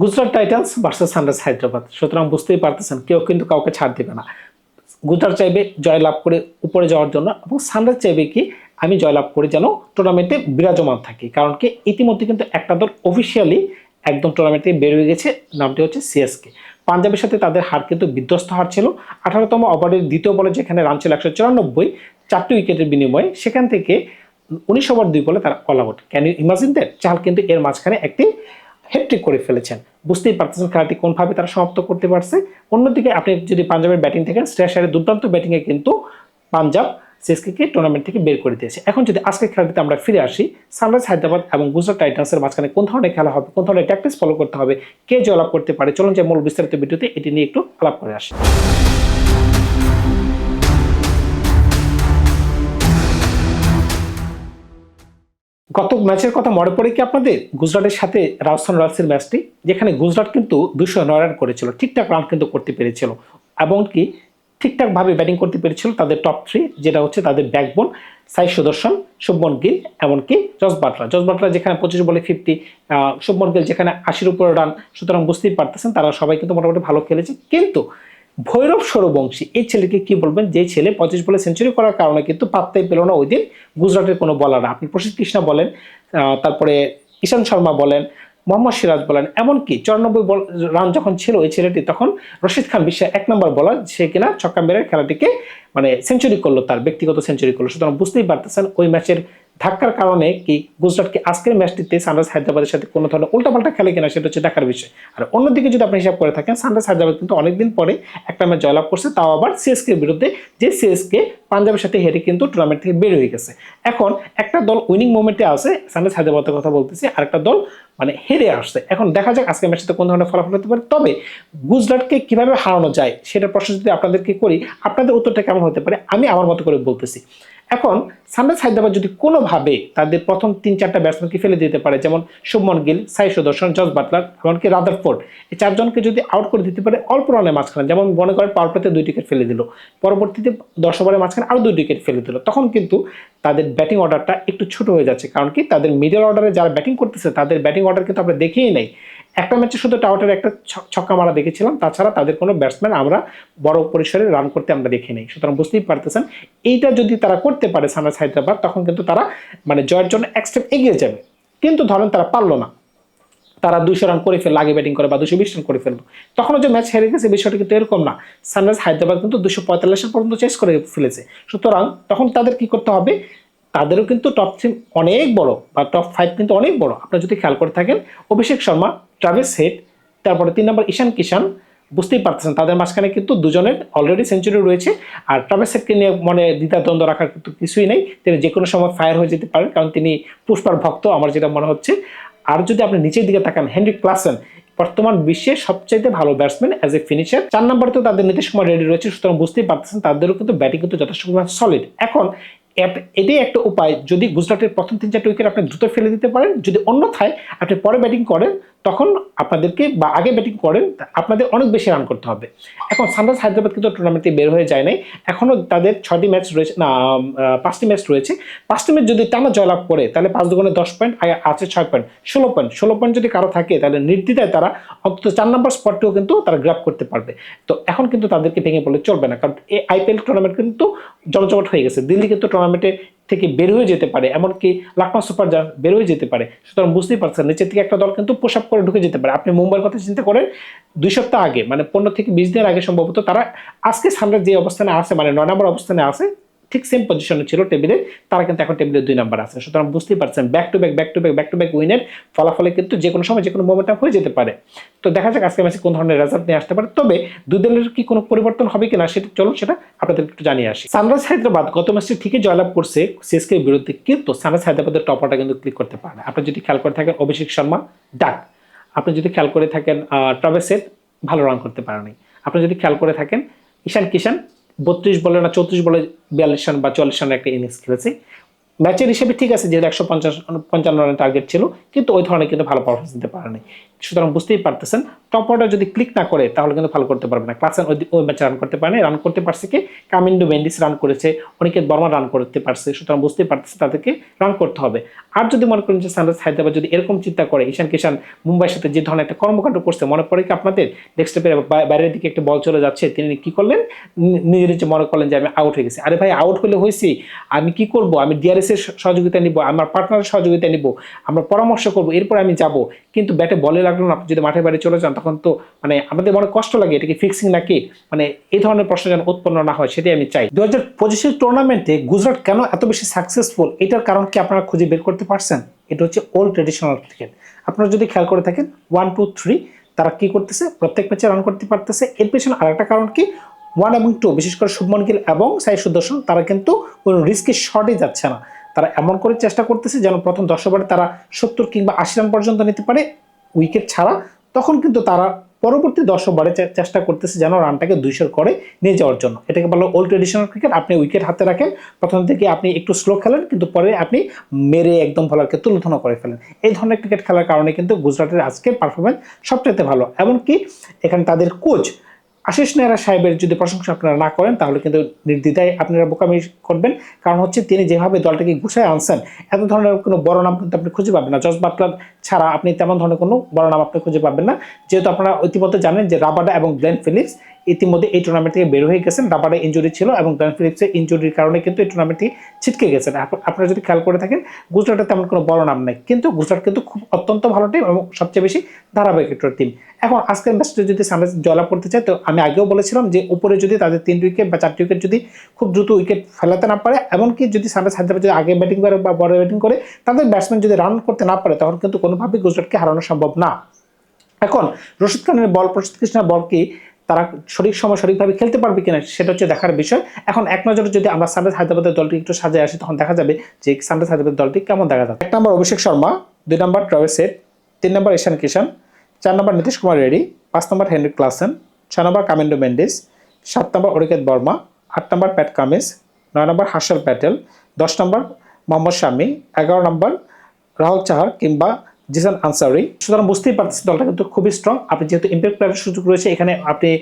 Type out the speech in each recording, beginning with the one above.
Gujarat Titans versus Sunrise Hyderabad. সুতরাং বুঝতেই পারতেছেন, কেউ কিন্তু কাউকে ছাড় দেবে না। গুজরাট চাইবে জয়লাভ করে উপরে যাওয়ার জন্য এবং সানরাইজ চাইবে কি, আমি জয়লাভ করে যেন টুর্নামেন্টে বিরাজমান থাকি। কারণ কি, ইতিমধ্যে কিন্তু একটা দল অফিসিয়ালি একদম টুর্নামেন্ট থেকে বের হয়ে গেছে, নামটি হচ্ছে সিএসকে পাঞ্জাবের সাথে তাদের হার কিন্তু বিধ্বস্ত হার ছিল। আঠারোতম ওভারের দ্বিতীয় বলে যেখানে রান ছিল একশো চুরানব্বই, চারটি উইকেটের বিনিময়ে সেখান থেকে উনিশ ওভার দুই বলে তারা all out can you imagine that চাল কিন্তু এর মাঝখানে একটি হ্যাট্রিক করে ফেলেছেন। বুঝতেই পারতেছেন খেলাটি কোনভাবে তারা সমাপ্ত করতে পারছে। অন্যদিকে আপনি যদি পাঞ্জাবের ব্যাটিং থেকে শ্রেয়াসারের দুর্দান্ত ব্যাটিংয়ে কিন্তু পাঞ্জাব সিএসকে টুর্নামেন্ট থেকে বের করে দিয়েছে। এখন যদি আজকের খেলাটিতে আমরা ফিরে আসি, সানরাইজ হায়দ্রাবাদ এবং গুজরাট টাইটান্সের মাঝখানে কোন ধরনের খেলা হবে, কোন ধরনের ট্যাকটিক্স ফলো করতে হবে, কে জয়লাভ করতে পারে, চলুন যে মূল বিস্তারিত ভিডিওতে এটি নিয়ে একটু আলাপ করে আসি। গত ম্যাচের কথা মনে পড়ে কি আপনাদের? গুজরাটের সাথে রাজস্থান রয়্যালসের ম্যাচটি, যেখানে গুজরাট কিন্তু দুশো নয় রান করেছিল, ঠিকঠাক রান কিন্তু করতে পেরেছিল। এবং কি ঠিকঠাকভাবে ব্যাটিং করতে পেরেছিল তাদের টপ থ্রি যেটা হচ্ছে তাদের ব্যাকবোন সাই সুদর্শন, শুভমন গিল, এমনকি জস বাটলা জস বাটলা যেখানে পঁচিশ বলে ফিফটি শুভমন গিল যেখানে আশির উপরে রান সুতরাং বুঝতেই পারতেছেন, তারা সবাই কিন্তু মোটামুটি ভালো খেলেছে। কিন্তু ভৈরব সৌরবংশী এই ছেলেকে কি বলবেন? যে ছেলে পঁচিশ বলে সেঞ্চুরি করার কারণে কিন্তু পাত্তাই পেল না ওই দিন। গুজরাটের কোনো বলার আপনি প্রসিদ্ধ কৃষ্ণা বলেন তারপরে ঈশান শর্মা বলেন, মোহাম্মদ সিরাজ বলেন, এমনকি চুরানব্বই বল, রান যখন ছিল ওই ছেলেটি তখন রশিদ খান বিশ্বের এক নম্বর বলার সে কিনা ছক্কা মেরে খেলাটিকে মানে সেঞ্চুরি করল, তার ব্যক্তিগত সেঞ্চুরি করল। সুতরাং বুঝতেই পারতেছেন ওই ম্যাচের ধাক্কার কারণে কি গুজরাটকে আজকের ম্যাচটিতে সানরাইজ হায়দ্রাবাদের সাথে কোনো ধরনের উল্টাপাল্টা খেলে কিনা সেটা হচ্ছে দেখার বিষয়। আর অন্যদিকে যদি আপনি হিসাব করে থাকেন সানরাইজ হায়দ্রাবাদ কিন্তু অনেকদিন পরে একটা ম্যাচ জয়লাভ করছে, তাও আবার সিএসকে বিরুদ্ধে, যে সিএসকে পাঞ্জাবের সাথে হেরে কিন্তু টুর্নামেন্ট থেকে বের হয়ে গেছে। এখন একটা দল উইনিং মোমেন্টে আছে সানরাইজ হায়দ্রাবাদের কথা বলতেছি, আরেকটা দল মানে হেরে আসছে। এখন দেখা যাক আজকের ম্যাচে কোন ধরনের ফলাফল হতে পারে। তবে গুজরাটকে কীভাবে হারানো যায় সেটা প্রশ্ন যদি আপনাদেরকে করি, আপনাদের উত্তরটা কেমন হতে পারে, আমি আমার মতো করে বলতেছি। এখন সানরাইজ হায়দ্রাবাদ যদি কোনোভাবে তাদের প্রথম তিন চারটা ব্যাটসম্যানকে ফেলে দিতে পারে, যেমন শুভমন গিল সাই সুদর্শন জস বাটলার, এমনকি রাদার রাদারফোর্ড, এই চারজনকে যদি আউট করে দিতে পারে অল্প রানের মাঝখানে, যেমন মনে করেন পাওয়ার প্লেতে দুই উইকেট ফেলে দিল, পরবর্তীতে দশ ওভারের মাঝখানে আরও দুই উইকেট ফেলে দিল, তখন কিন্তু তাদের ব্যাটিং অর্ডারটা একটু ছোট হয়ে যাচ্ছে, কারণ কি তাদের মিডল অর্ডারে যারা ব্যাটিং করতেছে, তাদের ব্যাটিং অর্ডার কিন্তু আমরা দেখেই নেই। একটা ম্যাচে শুধু টাওয়াটের একটা ছক্কা মারা দেখেছিলাম, তাছাড়া তাদের কোনো ব্যাটসম্যান আমরা বড় পরিসরে রান করতে আমরা দেখি নেই। সুতরাং বুঝতেই পারতেছেন, এইটা যদি তারা করতে পারে সানরাইজ হায়দ্রাবাদ, তখন কিন্তু তারা মানে জয়ের জন্য এক স্টেপ এগিয়ে যাবে। কিন্তু ধরেন তারা পারল না। তারা দুশো রান করে ফেলল, আগে ব্যাটিং করে বা দুশো বিশ রান করে ফেলল। তখনও যে ম্যাচ হেরে গেছে, বিষয়টা কিন্তু এরকম না। সানরাইজ হায়দ্রাবাদ কিন্তু দুশো পঁয়তাল্লিশ রান পর্যন্ত চেস করে ফেলেছে। সুতরাং তখন তাদের কি করতে হবে? তাদেরও কিন্তু টপ থ্রি অনেক বড় বা টপ ফাইভ কিন্তু অনেক বড়। আপনারা যদি খেয়াল করে থাকেন, অভিষেক শর্মা ট্রাভেস হেড তারপরে তিন নম্বর ঈশান কিষান বুঝতেই পারতেছেন, তাদের মাঝখানে কিন্তু দুজনের অলরেডি সেঞ্চুরি রয়েছে। আর ট্রাভেস হেডকে নিয়ে মনে দ্বিধাদ্বন্দ্ব রাখার কিন্তু কিছুই নেই। তিনি যে কোনো সময় ফায়ার হয়ে যেতে পারেন, কারণ তিনি পুষ্পার ভক্ত, আমার যেটা মনে হচ্ছে। আর যদি আপনি নিচের দিকে তাকান হেনরিক ক্লাসেন বর্তমান বিশ্বের সবচাইতে ভালো ব্যাটসম্যান অ্যাজ এ ফিনিশার চার নম্বরে তো তাদের নীতিশ কুমার রেডি রয়েছে, সুতরাং বুঝতেই পারতেছেন, তাদেরও কিন্তু ব্যাটিং কিন্তু যথেষ্ট পরিমাণ সলিড এখন এট- এটাই একটা উপায়, যদি গুজরাটের প্রথম তিন চারটে উইকেট আপনি দ্রুত ফেলে দিতে পারেন, যদি অন্যথায় আপনি পরে ব্যাটিং করেন তখন আপনাদেরকে বা আগে ব্যাটিং করেন, আপনাদের অনেক বেশি রান করতে হবে। এখন সানরাইজ হায়দ্রাবাদ কিন্তু টুর্নামেন্টে বের হয়ে যায় নাই। এখনও তাদের ছয়টি ম্যাচ রয়েছে, না পাঁচটি ম্যাচ রয়েছে। পাঁচটি ম্যাচ যদি টানা জয়লাভ করে, তাহলে পাঁচ দুগুণে দশ পয়েন্ট আছে ছয় পয়েন্ট ষোলো পয়েন্ট ষোলো পয়েন্ট যদি কারও থাকে, তাহলে নির্দ্বিধায় তারা অন্তত চার নম্বর স্পটটিও কিন্তু তারা গ্র্যাপ করতে পারবে। তো এখন কিন্তু তাদেরকে ভেঙে পড়লে চলবে না। কারণ এই আইপিএল টুর্নামেন্ট কিন্তু জমজমাট হয়ে গেছে। দিল্লি কিন্তু টুর্নামেন্টে থেকে বের হয়ে যেতে পারে, এমনকি লাকমা সুপার জায়ান্ট বের হয়ে যেতে পারে। সুতরাং বুঝতেই পারছেন, নিচের থেকে একটা দল কিন্তু পোশাক করে ঢুকে যেতে পারে। আপনি মুম্বাইয়ের কথা চিন্তা করেন, দুই সপ্তাহ আগে মানে পনেরো থেকে বিশ দিনের আগে সম্ভবত তারা আজকে সামনে যে অবস্থানে আছে মানে নয় নম্বর অবস্থানে আছে ঠিক সেম পজিশনে ছিল টেবিলে তারা কিন্তু এখন টেবিলে দুই নাম্বার আছে। সুতরাং বুঝতেই পারছেন back to back back to back back to back উইনের ফলাফলে কিন্তু যে কোনো সময় যে কোনো মোমেন্টাম হয়ে যেতে পারে। তো দেখা যাক আজকে ম্যাচে কোন ধরনের রেজাল্ট নিয়ে আসতে পারে। তবে দুই দলের কি কোনো পরিবর্তন হবে কিনা সেটা চলুন সেটা আপনাদের একটু জানিয়ে আসি। সানরাইজ হায়দ্রাবাদ গত ম্যাচটি ঠিকই জয়লাভ করছে সিএসকে এর বিরুদ্ধে, কিন্তু সানরাইজ হায়দ্রাবাদের টপারটা কিন্তু ক্লিক করতে পারে আপনি যদি খেয়াল করে থাকেন, অভিষেক শর্মা, ডাক। আপনি যদি খেয়াল করে থাকেন ট্রাভেসের, ভালো রান করতে পারেনি। আপনি যদি খেয়াল করে থাকেন, ঈশান কিষান বত্রিশ বলে না চৌত্রিশ বলে বিয়াল্লিশ রান বা চুয়াল্লিশ রানের একটা ইনিংস খেলেছে। ম্যাচের হিসেবে ঠিক আছে, যেহেতু একশো পঞ্চাশ, পঞ্চান্ন রানের টার্গেট ছিল, কিন্তু ওই ধরনের কিন্তু ভালো পারফরমেন্স দিতে পারেনি। সুতরাং বুঝতেই পারতেছেন টপ অর্ডার যদি ক্লিক না করে, তাহলে কিন্তু ভালো করতে পারবে না। ক্লাসেন ওই ওই ম্যাচে রান করতে পারেনি রান করতে পারছে কি? কামিন্ডু মেন্ডিস রান করেছে অনেকে বর্মা রান করতে পারছে, সুতরাং বুঝতেই পারতেছে তাদেরকে রান করতে হবে। আর যদি মনে করেন যে সানরাইজ হায়দ্রাবাদ যদি এরকম চিন্তা করে, ঈশান কিষান মুম্বাইয়ের সাথে যে ধরনের একটা কর্মকাণ্ড করছে, মনে পড়ে কি আপনাদের? নেক্সট স্টেপের বাইরের দিকে একটা বল চলে যাচ্ছে, তিনি কি করলেন? নিজের নিজে মনে করলেন যে আমি আউট হয়ে গেছি। আরে ভাই আউট হলে হয়েছি, আমি কি করব? আমি ডিআরএস এর সহযোগিতা নিব, আমার পার্টনারের সহযোগিতা নিব, আমরা পরামর্শ করব, এরপর আমি যাব। কিন্তু ব্যাটে বলে লাগল না যদি মাঠে বাইরে চলে যান, তখন তো মানে আমাদের মনে কষ্ট লাগে এটা কি ফিক্সিং নাকি মানে এই ধরনের প্রশ্ন যেন উৎপন্ন না হয়, সেটাই আমি চাই। দু হাজার পঁচিশের টুর্নামেন্টে গুজরাট কেন এত বেশি সাকসেসফুল এটার কারণ কি আপনারা খুঁজে বের করতে পারছেন? এটা হচ্ছে ওল্ড ট্রেডিশনাল ক্রিকেট আপনারা যদি খেয়াল করে থাকেন ওয়ান টু থ্রি তারা কি করতেছে? প্রত্যেক ম্যাচে রান করতে পারতেছে। এর পেছনে আরেকটা কারণ কি? ওয়ান এবং টু বিশেষ করে শুভমন গিল এবং সাই সুদর্শন তারা কিন্তু কোনো রিস্কি শটে যাচ্ছে না। তারা এমন করে চেষ্টা করতেছে যেন প্রথম দশ ওভারে তারা সত্তর কিংবা আশি রান পর্যন্ত নিতে পারে উইকেট ছাড়া। তখন কিন্তু তারা পরবর্তী দশ ওভারে চেষ্টা করতেছে যেন রানটাকে দুইশোর করে নিয়ে যাওয়ার জন্য। এটাকে বলো ওল্ড ট্রেডিশনাল ক্রিকেট আপনি উইকেট হাতে রাখেন, প্রথম থেকে আপনি একটু স্লো খেলেন, কিন্তু পরে আপনি মেরে একদম বলারকে তুলোধনা করে ফেলেন। এই ধরনের ক্রিকেট খেলার কারণে কিন্তু গুজরাটের আজকের পারফরমেন্স সবচাইতে ভালো। এমনকি এখানে তাদের কোচ আশিস নেহরা সাহেবের যদি প্রশংসা আপনারা না করেন, তাহলে কিন্তু নির্দ্বিধায় আপনারা বোকামি করবেন। কারণ হচ্ছে তিনি যেভাবে দলটাকে গুছায় আনছেন, এত ধরনের কোনো বড় নাম কিন্তু আপনি খুঁজে পাবেন না। জজ বাটলার ছাড়া আপনি তেমন ধরনের কোনো বড় নাম আপনি খুঁজে পাবেন না। যেহেতু আপনারা ইতিমধ্যে জানেন যে রাবাডা এবং গ্লেন ফিলিপস ইতিমধ্যে এই টুর্নামেন্ট থেকে বের হয়ে গেছেন। রাবাডা ইঞ্জুরি ছিল এবং গ্লেন ফিলিপসের ইঞ্জুরির কারণে কিন্তু এই টুর্নামেন্ট থেকে ছিটকে গেছেন। আপ- আপনারা যদি খেয়াল করে থাকেন গুজরাটের তেমন কোনো বড় নাম নেই। কিন্তু গুজরাট কিন্তু খুব অত্যন্ত ভালো টিম এবং সবচেয়ে বেশি ধারাবাহিক একটা টিম এখন আজকের ম্যাচটা যদি সানরাইজ জয়লাভ পড়তে চায়, তো আমি আগেও বলেছিলাম যে উপরে যদি তাদের তিন উইকেট বা চারটি উইকেট যদি খুব দ্রুত উইকেট ফেলাতে না পারে, এমনকি যদি সানরাইজ হায়দ্রাবাদ যদি আগে ব্যাটিং করে বা বড় ব্যাটিং করে, তাদের ব্যাটসম্যান যদি রান করতে না পারে, তখন কিন্তু কোনোভাবেই গুজরাটকে হারানো সম্ভব না। এখন, রশিদ খানের বল প্রসিদ্ধ কৃষ্ণের বল কি তারা সঠিক সময় সঠিকভাবে খেলতে পারবে কিনা সেটা হচ্ছে দেখার বিষয়। এখন এক নজরে যদি আমরা সানরাইজ হায়দ্রাবাদের দলটি একটু সাজায় আসি, তখন দেখা যাবে যে সানরাইজ হায়দ্রাবাদের দলটি কেমন দেখা যাবে এক নম্বর অভিষেক শর্মা, দুই নম্বর ট্রাভেল সেট, তিন নম্বর ঈশান কিষান চার নম্বর নীতিশ কুমার রেড্ডি, পাঁচ নম্বর হেনরিক ক্লাসেন ছয় নম্বর কামেন্ডো মেন্ডিস, সাত নম্বর অরিকেত বর্মা, আট নম্বর প্যাট কামিস নয় নম্বর হার্ষল প্যাটেল, দশ নম্বর মোহাম্মদ শামি, এগারো নম্বর রাহুল চাহার কিংবা জিসান আনসারি। সুতরাং বুঝতেই পারতেছেন দলটা কিন্তু খুবই স্ট্রং আপনি যেহেতু ইম্প্যাক্ট প্লেয়ারের সুযোগ রয়েছে, এখানে আপনি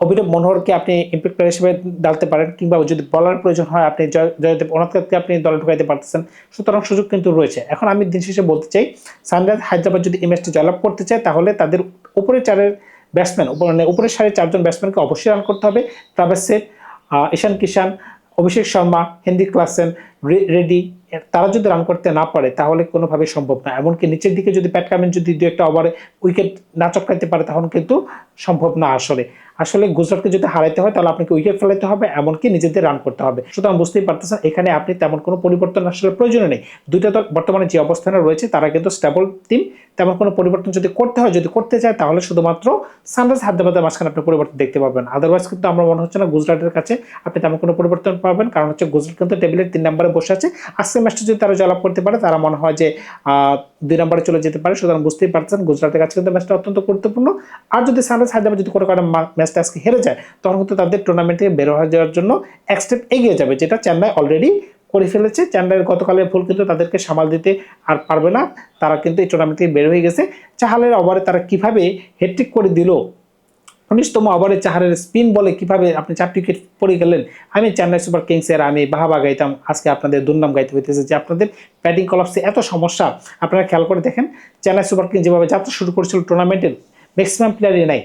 অভিনব মনোহরকে আপনি ইম্প্যাক্ট প্লেয়ার হিসেবে ডালতে পারেন কিংবা যদি বলার প্রয়োজন হয়, আপনি জয়- জয়দেব অনাথকে আপনি দলে ঢুকাইতে পারতেছেন। সুতরাং সুযোগ কিন্তু রয়েছে। এখন আমি দিন শেষে বলতে চাই, সানরাইজ হায়দ্রাবাদ যদি এই ম্যাচটি জয়লাভ করতে চায়, তাহলে তাদের উপরে চারের ব্যাটসম্যান মানে উপরের সাড়ে চারজন ব্যাটসম্যানকে অবশ্যই রান করতে হবে। Travis set Ishan Kishan, Abhishek Sharma, Heinrich Klaasen ready তারা যদি রান করতে না পারে, তাহলে কোনোভাবে সম্ভব না। এমনকি নিচের দিকে যদি প্যাট যদি দু একটা ওভারে উইকেট না চটকাইতে পারে, তখন কিন্তু সম্ভব না আসলে। আসলে গুজরাটকে যদি হারাইতে হয়, তাহলে আপনাকে উইকেট ফেলাইতে হবে, এমনকি নিজেদের রান করতে হবে। সুতরাং বুঝতেই পারতেছেন, এখানে আপনি তেমন কোনো পরিবর্তন আসলে প্রয়োজন নেই। দুইটা দল বর্তমানে যে অবস্থানে রয়েছে, তারা কিন্তু স্টেবল টিম তেমন কোনো পরিবর্তন যদি করতে হয়, যদি করতে চায়, তাহলে শুধুমাত্র সানরাইজ হায়দ্রাবাদের মাঝখানে আপনি পরিবর্তন দেখতে পাবেন। আদারওয়াইজ কিন্তু আমার মনে হচ্ছে না গুজরাটের কাছে আপনি তেমন কোনো পরিবর্তন পাবেন। কারণ হচ্ছে গুজরাট কিন্তু টেবিলের তিন নম্বরে বসে আছে। আজকের ম্যাচটা যদি তারা জয়লাভ করতে পারে, তারা মনে হয় যে দুই নম্বরে চলে যেতে পারে। সুতরাং বুঝতেই পারছেন, গুজরাটের কাছে কিন্তু ম্যাচটা অত্যন্ত গুরুত্বপূর্ণ। আর যদি সানরাইজ হায়দ্রাবাদ যদি কোনো কারণে ম্যাচটা আজকে হেরে যায়, তখন কিন্তু তাদের টুর্নামেন্ট থেকে বের হয়ে যাওয়ার জন্য এক স্টেপ এগিয়ে যাবে, যেটা চেন্নাই অলরেডি করে ফেলেছে। চেন্নাইয়ের গতকালের ভুল কিন্তু তাদেরকে সামাল দিতে আর পারবে না। তারা কিন্তু এই টুর্নামেন্ট থেকে বের হয়ে গেছে। চাহালের ওভারে তারা কীভাবে হেট্রিক করে দিল? উনিশতম ওভারে চাহারের স্পিন বলে কীভাবে আপনি চার উইকেট পড়ে গেলেন? আমি চেন্নাই সুপার কিংসের আমি বাহাবা গাইতাম। আজকে আপনাদের দুর্নাম গাইতে হইতেছে যে আপনাদের ব্যাটিং কলাপসে এত সমস্যা। আপনারা খেয়াল করে দেখেন, চেন্নাই সুপার কিংস যেভাবে যাত্রা শুরু করেছিল টুর্নামেন্টের ম্যাক্সিমাম প্লেয়ারই নাই।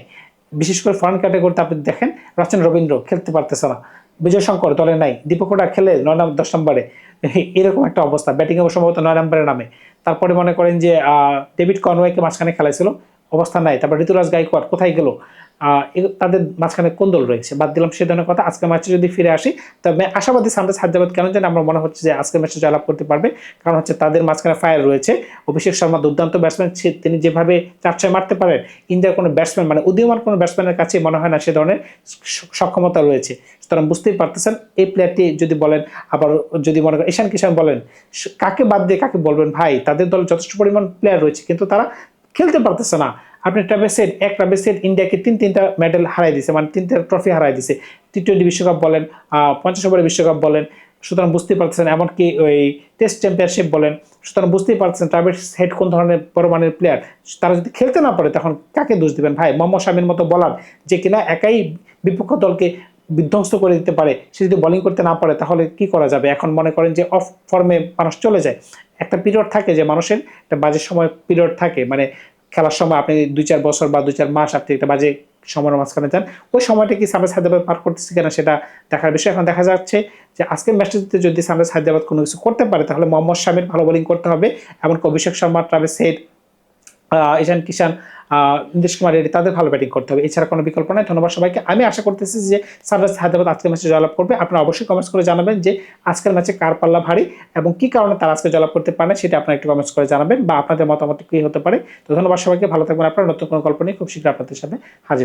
বিশেষ করে ফরেন ক্যাটাগরিতে আপনি দেখেন, রচন রবীন্দ্র খেলতে পারতেছে না। বিজয় শঙ্কর দলে নাই। দীপক হুডা খেলে নয় নম্বর দশ নম্বরে। এরকম একটা অবস্থা। ব্যাটিং এ সম্ভবত নয় নম্বরের নামে। তারপরে মনে করেন যে ডেভিড কনওয়েকে মাঝখানে খেলাইছিল। অবস্থা নাই। তারপর ঋতুরাজ গাইকোয়াড় কোথায় গেল? তাদের মাঝখানে কোন দল রয়েছে? বাদ দিলাম সে ধরনের কথা। আজকে ম্যাচে যদি ফিরে আসি, তবে আশাবাদী সানরাইজ হায়দ্রাবাদ কেন জানি আমার মনে হচ্ছে যে আজকে ম্যাচে জয়লাভ করতে পারবে। কারণ হচ্ছে তাদের মাঝখানে ফায়ার রয়েছে। অভিষেক শর্মা দুর্দান্ত ব্যাটসম্যান। তিনি যেভাবে চার ছয় মারতে পারেন, ইন্ডিয়ার কোনো ব্যাটসম্যান মানে উদীয়মান কোনো ব্যাটসম্যানের কাছে মনে হয় না সে ধরনের সক্ষমতা রয়েছে। সুতরাং বুঝতেই পারতেছেন, এই প্লেয়ারটি যদি বলেন, আবার যদি মনে করেন, ঈশান কিষান বলেন কাকে বাদ দিয়ে কাকে বলবেন? ভাই, তাদের দলে যথেষ্ট পরিমাণ প্লেয়ার রয়েছে, কিন্তু তারা খেলতে পারতেছে না। আপনি ট্রাভেসেট একটা ট্রাভেসেট ইন্ডিয়াকে তিন, তিনটা মেডেল হারাই দিছে মানে তিনটা ট্রফি হারাই দিছে। টি টোয়েন্টি বিশ্বকাপ বলেন পঞ্চাশ ওভারের বিশ্বকাপ বলেন, সুতরাং বুঝতেই পারছেন এমনকি ওই টেস্ট চ্যাম্পিয়নশিপ বলেন, সুতরাং বুঝতেই পারছেন ট্রাভিস হেড কোন ধরনের বড় মানের প্লেয়ার তারা যদি খেলতে না পারে, তখন কাকে দোষ দিবেন ভাই? মোহাম্মদ শামির মতো বলার যে কিনা একাই বিপক্ষ দলকে বিধ্বস্ত করে দিতে পারে, সে যদি বোলিং করতে না পারে, তাহলে কি করা যাবে? এখন মনে করেন যে অফ ফর্মে মানুষ চলে যায়। একটা পিরিয়ড থাকে যে মানুষের, একটা বাজে সময় পিরিয়ড থাকে। মানে খেলার সময় আপনি দুই চার বছর বা দুই চার মাস আপনি একটা বাজে সময়ের মাঝখানে যান, ওই সময়টা কি সানরাইজ হায়দ্রাবাদ পার করতেছে কিনা সেটা দেখার বিষয়। এখন দেখা যাচ্ছে যে আজকের ম্যাচটিতে যদি সানরাইজ হায়দ্রাবাদ কোনো কিছু করতে পারে, তাহলে মোহাম্মদ শামির ভালো বোলিং করতে হবে এমনকি অভিষেক শর্মা ট্রাভেস হেড ঈশান কিষান নীতিশ কুমার রেড্ডি, তাদের ভালো ব্যাটিং করতে হবে। এছাড়া কোনো বিকল্প নাই। ধন্যবাদ সবাইকে। আমি আশা করতেছি যে সানরাইজ হায়দ্রাবাদ আজকের ম্যাচে জয়লাভ করবে। আপনারা অবশ্যই কমেন্টস করে জানাবেন যে আজকের ম্যাচে কার পাল্লা ভারী এবং কি কারণে তারা আজকে জয়লাভ করতে পারে সেটা আপনারা একটু কমেন্টস করে জানাবেন বা আপনাদের মতামত কী হতে পারে। তো ধন্যবাদ সবাইকে। ভালো থাকবেন আপনারা। নতুন কোনো গল্প নিয়ে খুব শীঘ্র আপনাদের সাথে হাজির